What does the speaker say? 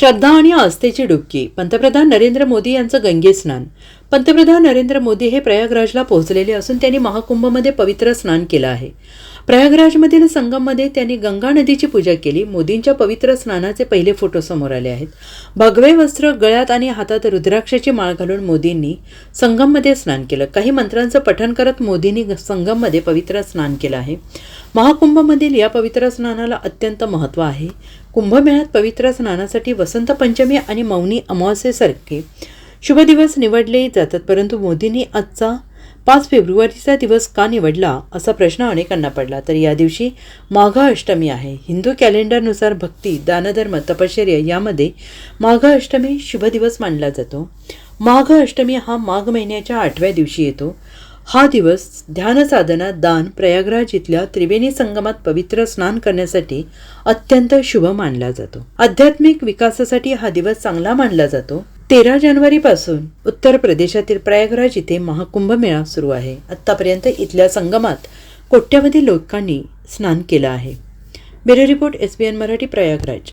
श्रद्धा आणि आस्थेची डुबकी. पंतप्रधान नरेंद्र मोदी यांचं गंगे स्नान पंतप्रधान नरेंद्र मोदी हे प्रयागराजला पोहोचलेले असून त्यांनी महाकुंभमध्ये पवित्र स्नान केलं आहे. प्रयागराजमधील संगममध्ये त्यांनी गंगा नदीची पूजा केली. मोदींच्या पवित्र स्नानाचे पहिले फोटो समोर आले आहेत. भगवे वस्त्र गळ्यात आणि हातात रुद्राक्षाची माळ घालून मोदींनी संगममध्ये स्नान केलं. काही मंत्रांचं पठण करत मोदींनी संगममध्ये पवित्र स्नान केलं आहे. महाकुंभमधील या पवित्र स्नानाला अत्यंत महत्त्व आहे. कुंभमेळ्यात पवित्र स्नानासाठी वसंत पंचमी आणि मौनी अमावस्येसारखे शुभ दिवस निवडले जातात परंतु मोदींनी आजचा पाच फेब्रुवारीचा दिवस का निवडला असा प्रश्न अनेकांना पडला. तर या दिवशी माघ अष्टमी आहे. हिंदू कॅलेंडरनुसार भक्ती दानधर्म तपश्चर्य यामध्ये माघ अष्टमी शुभ दिवस मानला जातो. माघ अष्टमी हा माघ महिन्याच्या आठव्या दिवशी येतो. हा दिवस ध्यानसाधना दान प्रयागराज इथल्या त्रिवेणी संगमात पवित्र स्नान करण्यासाठी अत्यंत शुभ मानला जातो. आध्यात्मिक विकासासाठी हा दिवस चांगला मानला जातो. तेरा जानेवारीपासून उत्तर प्रदेशातील प्रयागराज इथे महाकुंभ मेळा सुरू आहे. आत्तापर्यंत इथल्या संगमात कोट्यावधी लोकांनी स्नान केलं आहे. Bureau report S B N Marathi Prayagraj.